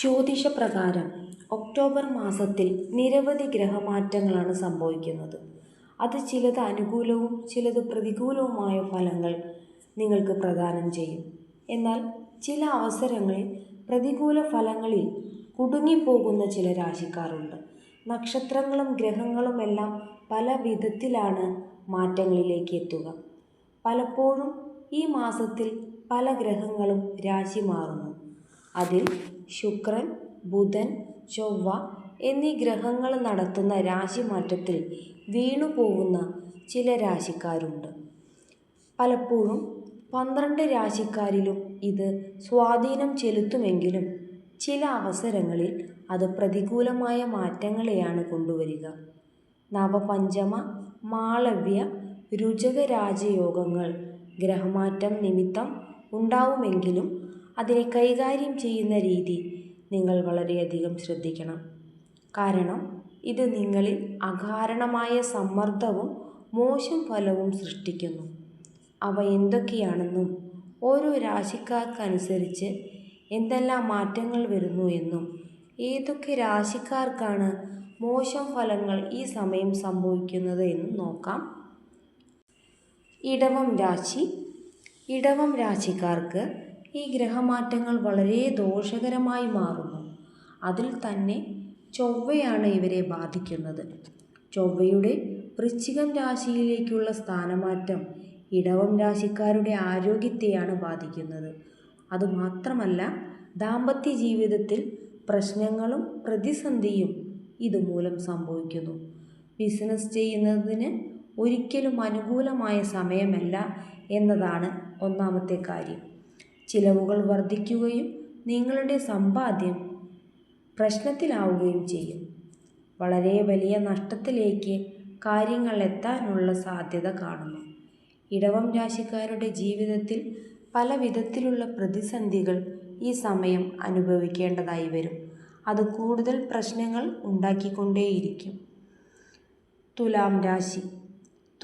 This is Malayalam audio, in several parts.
ജ്യോതിഷപ്രകാരം ഒക്ടോബർ മാസത്തിൽ നിരവധി ഗ്രഹമാറ്റങ്ങളാണ് സംഭവിക്കുന്നത്. അത് ചിലത് അനുകൂലവും ചിലത് പ്രതികൂലവുമായ ഫലങ്ങൾ നിങ്ങൾക്ക് പ്രദാനം ചെയ്യും. എന്നാൽ ചില അവസരങ്ങളിൽ പ്രതികൂല ഫലങ്ങളിൽ കുടുങ്ങിപ്പോകുന്ന ചില രാശിക്കാരുണ്ട്. നക്ഷത്രങ്ങളും ഗ്രഹങ്ങളും എല്ലാം പല വിധത്തിലാണ് മാറ്റങ്ങളിലേക്ക് എത്തുക. പലപ്പോഴും ഈ മാസത്തിൽ പല ഗ്രഹങ്ങളും രാശി മാറുന്നു. അതിൽ ശുക്രൻ ബുധൻ ചൊവ്വ എന്നീ ഗ്രഹങ്ങൾ നടത്തുന്ന രാശിമാറ്റത്തിൽ വീണുപോകുന്ന ചില രാശിക്കാരുണ്ട്. പലപ്പോഴും പന്ത്രണ്ട് രാശിക്കാരിലും ഇത് സ്വാധീനം ചെലുത്തുമെങ്കിലും ചില അവസരങ്ങളിൽ അത് പ്രതികൂലമായ മാറ്റങ്ങളെയാണ് കൊണ്ടുവരിക. നവപഞ്ചമ മാളവ്യ രുചക രാജയോഗങ്ങൾ ഗ്രഹമാറ്റം നിമിത്തം ഉണ്ടാവുമെങ്കിലും അതിനെ കൈകാര്യം ചെയ്യുന്ന രീതി നിങ്ങൾ വളരെയധികം ശ്രദ്ധിക്കണം. കാരണം ഇത് നിങ്ങളിൽ അകാരണമായ സമ്മർദ്ദവും മോശം ഫലവും സൃഷ്ടിക്കുന്നു. അവ എന്തൊക്കെയാണെന്നും ഓരോ രാശിക്കാർക്കനുസരിച്ച് എന്തെല്ലാം മാറ്റങ്ങൾ വരുന്നു എന്നും ഏതൊക്കെ രാശിക്കാർക്കാണ് മോശം ഫലങ്ങൾ ഈ സമയം സംഭവിക്കുന്നത് എന്നും നോക്കാം. ഇടവം രാശി. ഇടവം രാശിക്കാർക്ക് ഈ ഗ്രഹമാറ്റങ്ങൾ വളരെ ദോഷകരമായി മാറുന്നു. അതിൽ തന്നെ ചൊവ്വയാണ് ഇവരെ ബാധിക്കുന്നത്. ചൊവ്വയുടെ വൃശ്ചികം രാശിയിലേക്കുള്ള സ്ഥാനമാറ്റം ഇടവം രാശിക്കാരുടെ ആരോഗ്യത്തെയാണ് ബാധിക്കുന്നത്. അതുമാത്രമല്ല ദാമ്പത്യ ജീവിതത്തിൽ പ്രശ്നങ്ങളും പ്രതിസന്ധിയും ഇതുമൂലം സംഭവിക്കുന്നു. ബിസിനസ് ചെയ്യുന്നതിന് ഒരിക്കലും അനുകൂലമായ സമയമല്ല എന്നതാണ് ഒന്നാമത്തെ കാര്യം. ചിലവുകൾ വർദ്ധിക്കുകയും നിങ്ങളുടെ സമ്പാദ്യം പ്രശ്നത്തിലാവുകയും ചെയ്യും. വളരെ വലിയ നഷ്ടത്തിലേക്ക് കാര്യങ്ങൾ എത്താനുള്ള സാധ്യത കാണുന്നു. ഇടവം രാശിക്കാരുടെ ജീവിതത്തിൽ പല വിധത്തിലുള്ള പ്രതിസന്ധികൾ ഈ സമയം അനുഭവിക്കേണ്ടതായി വരും. അത് കൂടുതൽ പ്രശ്നങ്ങൾ ഉണ്ടാക്കിക്കൊണ്ടേയിരിക്കും. തുലാം രാശി.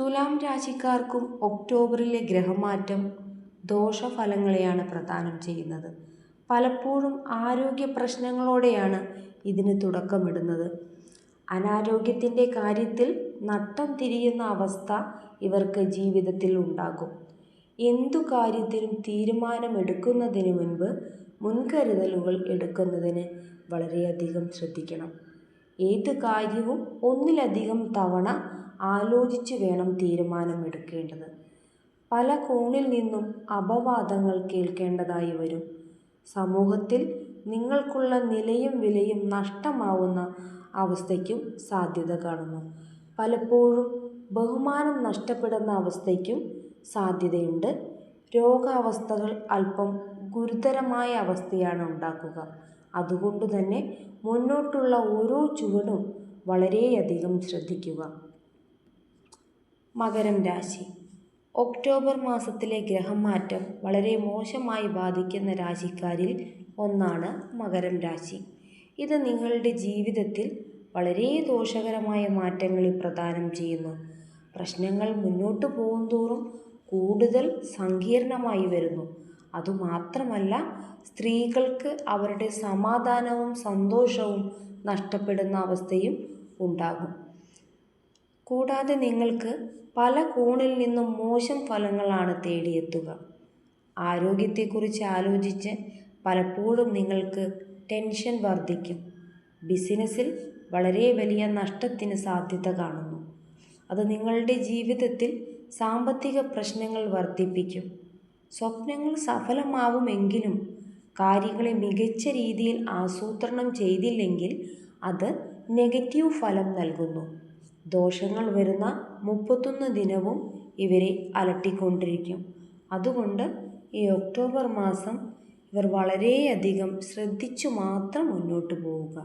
തുലാം രാശിക്കാർക്കും ഒക്ടോബറിലെ ഗ്രഹമാറ്റം ദോഷഫലങ്ങളെയാണ് പ്രദാനം ചെയ്യുന്നത്. പലപ്പോഴും ആരോഗ്യ പ്രശ്നങ്ങളോടെയാണ് ഇതിന് തുടക്കമിടുന്നത്. അനാരോഗ്യത്തിന്റെ കാര്യത്തിൽ നട്ടം തിരിയുന്ന അവസ്ഥ ഇവർക്ക് ജീവിതത്തിൽ ഉണ്ടാകും. എന്തു കാര്യത്തിനും തീരുമാനമെടുക്കുന്നതിന് മുൻപ് മുൻകരുതലുകൾ എടുക്കുന്നതിന് വളരെയധികം ശ്രദ്ധിക്കണം. ഏത് കാര്യവും ഒന്നിലധികം തവണ ആലോചിച്ച് വേണം തീരുമാനമെടുക്കേണ്ടത്. പല കോണിൽ നിന്നും അപവാദങ്ങൾ കേൾക്കേണ്ടതായി വരും. സമൂഹത്തിൽ നിങ്ങൾക്കുള്ള നിലയും വിലയും നഷ്ടമാവുന്ന അവസ്ഥയ്ക്കും സാധ്യത കാണുന്നു. പലപ്പോഴും ബഹുമാനം നഷ്ടപ്പെടുന്ന അവസ്ഥയ്ക്കും സാധ്യതയുണ്ട്. രോഗാവസ്ഥകൾ അല്പം ഗുരുതരമായ അവസ്ഥയാണ് ഉണ്ടാക്കുക. അതുകൊണ്ട് തന്നെ മുന്നോട്ടുള്ള ഓരോ ചുവടും വളരെയധികം ശ്രദ്ധിക്കുക. മകരം രാശി. ഒക്ടോബർ മാസത്തിലെ ഗ്രഹമാറ്റം വളരെ മോശമായി ബാധിക്കുന്ന രാശിക്കാരിൽ ഒന്നാണ് മകരം രാശി. ഇത് നിങ്ങളുടെ ജീവിതത്തിൽ വളരെ ദോഷകരമായ മാറ്റങ്ങൾ പ്രദാനം ചെയ്യുന്നു. പ്രശ്നങ്ങൾ മുന്നോട്ട് പോകും തോറും കൂടുതൽ സങ്കീർണമായി വരുന്നു. അതുമാത്രമല്ല സ്ത്രീകൾക്ക് അവരുടെ സമാധാനവും സന്തോഷവും നഷ്ടപ്പെടുന്ന അവസ്ഥയും ഉണ്ടാകും. കൂടാതെ നിങ്ങൾക്ക് പല കോണിൽ നിന്നും മോശം ഫലങ്ങളാണ് തേടിയെത്തുക. ആരോഗ്യത്തെക്കുറിച്ച് ആലോചിച്ച് പലപ്പോഴും നിങ്ങൾക്ക് ടെൻഷൻ വർദ്ധിക്കും. ബിസിനസ്സിൽ വളരെ വലിയ നഷ്ടത്തിന് സാധ്യത കാണുന്നു. അത് നിങ്ങളുടെ ജീവിതത്തിൽ സാമ്പത്തിക പ്രശ്നങ്ങൾ വർദ്ധിപ്പിക്കും. സ്വപ്നങ്ങൾ സഫലമാവുമെങ്കിലും കാര്യങ്ങളെ മികച്ച രീതിയിൽ ആസൂത്രണം ചെയ്തില്ലെങ്കിൽ അത് നെഗറ്റീവ് ഫലം നൽകുന്നു. ദോഷങ്ങൾ വരുന്ന മുപ്പത്തൊന്ന് ദിനവും ഇവരെ അലട്ടിക്കൊണ്ടിരിക്കും. അതുകൊണ്ട് ഈ ഒക്ടോബർ മാസം ഇവർ വളരെയധികം ശ്രദ്ധിച്ചു മാത്രം മുന്നോട്ട് പോവുക.